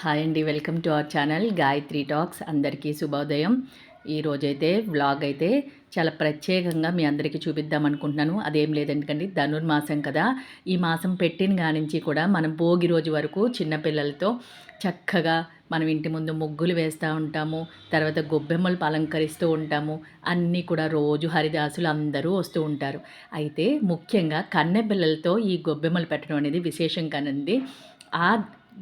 Hi అండి welcome to our channel Gayatri talks అందరికీ శుభోదయం. ఈరోజైతే వ్లాగ్ అయితే చాలా ప్రత్యేకంగా మీ అందరికీ చూపిద్దాం అనుకుంటున్నాను. అదేం లేదండి ధనుర్మాసం కదా. ఈ మాసం పెట్టిన కానించి కూడా మనం భోగి రోజు వరకు చిన్నపిల్లలతో చక్కగా మనం ఇంటి ముందు ముగ్గులు వేస్తూ ఉంటాము తర్వాత గొబ్బెమ్మలు అలంకరిస్తూ ఉంటాము అన్నీ కూడా రోజు హరిదాసులు అందరూ వస్తూ ఉంటారు. అయితే ముఖ్యంగా కన్నె పిల్లలతో ఈ గొబ్బెమ్మలు పెట్టడం అనేది విశేషం కానండి. ఆ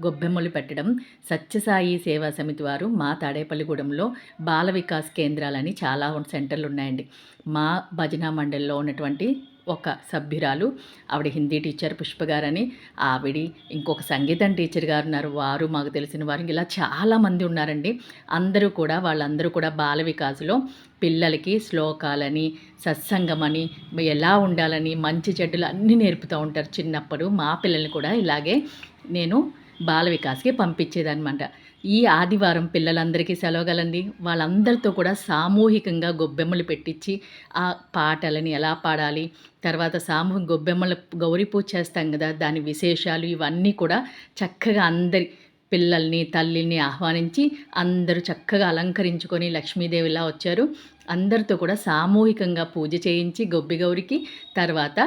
గొబ్బెమ్మలు పెట్టడం సత్యసాయి సేవా సమితి వారు మా తాడేపల్లిగూడెంలో బాల వికాస్ కేంద్రాలని చాలా సెంటర్లు ఉన్నాయండి మా భజన మండలిలో ఉన్నటువంటి ఒక సభ్యురాలు ఆవిడ హిందీ టీచర్ పుష్ప గారని ఆవిడ ఇంకొక సంగీతం టీచర్ గారు ఉన్నారు. వారు మాకు తెలిసిన వారు ఇలా చాలామంది ఉన్నారండి. అందరూ కూడా వాళ్ళందరూ కూడా బాల వికాసులో పిల్లలకి శ్లోకాలని సత్సంగమని ఎలా ఉండాలని మంచి చెడ్డలు అన్నీ నేర్పుతూ ఉంటారు. చిన్నప్పుడు మా పిల్లల్ని కూడా ఇలాగే నేను బాల వికాస్కి పంపించేదనమాట ఈ ఆదివారం పిల్లలందరికీ సెలవు కలండి వాళ్ళందరితో కూడా సామూహికంగా గొబ్బెమ్మలు పెట్టించి ఆ పాటలని ఎలా పాడాలి తర్వాత సామూహిక గొబ్బెమ్మల గౌరీ పూజ చేస్తాం కదా దాని విశేషాలు ఇవన్నీ కూడా చక్కగా అందరి పిల్లల్ని తల్లిని ఆహ్వానించి అందరూ చక్కగా అలంకరించుకొని లక్ష్మీదేవిలా వచ్చారు. అందరితో కూడా సామూహికంగా పూజ చేయించి గొబ్బి గౌరికి తర్వాత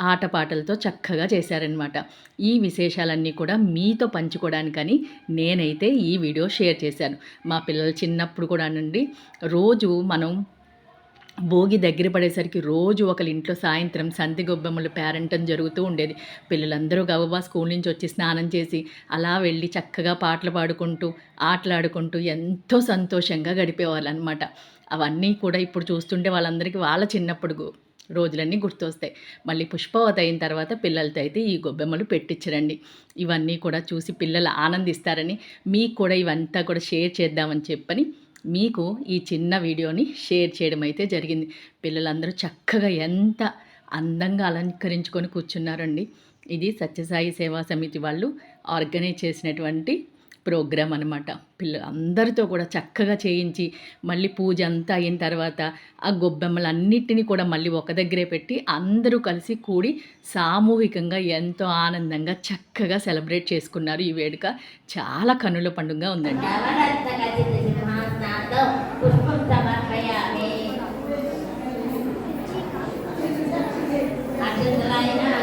ఆటపాటలతో చక్కగా చేశారనమాట ఈ విశేషాలన్నీ కూడా మీతో పంచుకోవడానికని నేనైతే ఈ వీడియో షేర్ చేశాను. మా పిల్లలు చిన్నప్పుడు కూడా నుండి రోజు మనం భోగి దగ్గర పడేసరికి రోజు ఒకరి ఇంట్లో సాయంత్రం సంధి గొబ్బెమ్మలు పేరంటం జరుగుతూ ఉండేది. పిల్లలందరూ గబగబా స్కూల్ నుంచి వచ్చి స్నానం చేసి అలా వెళ్ళి చక్కగా పాటలు పాడుకుంటూ ఆటలాడుకుంటూ ఎంతో సంతోషంగా గడిపేవాళ్ళు అనమాట అవన్నీ కూడా ఇప్పుడు చూస్తుంటే వాళ్ళందరికీ వాళ్ళ చిన్నప్పుడు రోజులన్నీ గుర్తొస్తాయి. మళ్ళీ పుష్పవతి అయిన తర్వాత పిల్లలతో అయితే ఈ గొబ్బెమ్మలు పెట్టించరండి. ఇవన్నీ కూడా చూసి పిల్లలు ఆనందిస్తారని మీకు కూడా ఇవంతా కూడా షేర్ చేద్దామని చెప్పని మీకు ఈ చిన్న వీడియోని షేర్ చేయడం అయితే జరిగింది. పిల్లలందరూ చక్కగా ఎంత అందంగా అలంకరించుకొని కూర్చున్నారండి. ఇది సత్యసాయి సేవా సమితి వాళ్ళు ఆర్గనైజ్ చేసినటువంటి ప్రోగ్రాం అనమాట పిల్లలు అందరితో కూడా చక్కగా చేయించి మళ్ళీ పూజ అంతా అయిన తర్వాత ఆ గొబ్బెమ్మలన్నిటినీ కూడా మళ్ళీ ఒక దగ్గరే పెట్టి అందరూ కలిసి కూడి సామూహికంగా ఎంతో ఆనందంగా చక్కగా సెలబ్రేట్ చేసుకున్నారు. ఈ వేడుక చాలా కనుల పండుగ ఉందండి. Amen.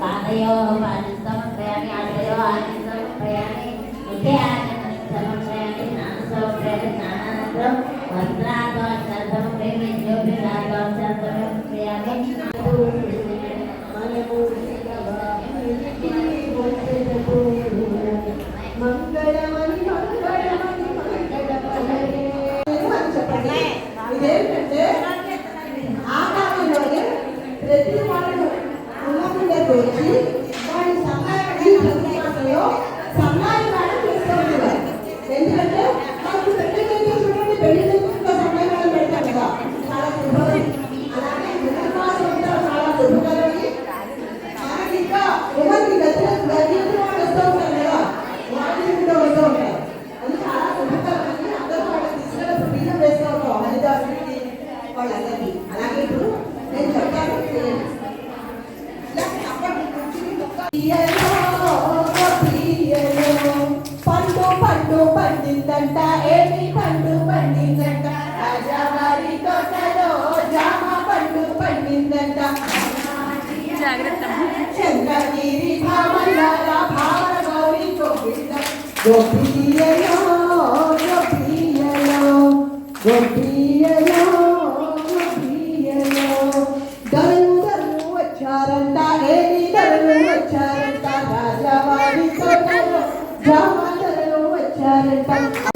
పాదయోః పాదం ప్రయాణి ఆదయోః ఆచమనం ప్రయాణి ముఖే ఆచమనం ప్రయాణి స్నానం ప్రయాణి స్నానానంతరం వస్త్రార్థం పండిందంట ఏమి పండు పండిందంట రాజావారి తోటలో జామ పండు పండిందంట చంద్రగిరి భామలాల భావన గౌరి గోపిల్ల గోపియలో గోపియలో గోపియలో గోపియలో దరువు దరువు వచ్చారంట ఏది దరువు వచ్చారంట రాజావారి తోటలో జామ దరువు వచ్చారంట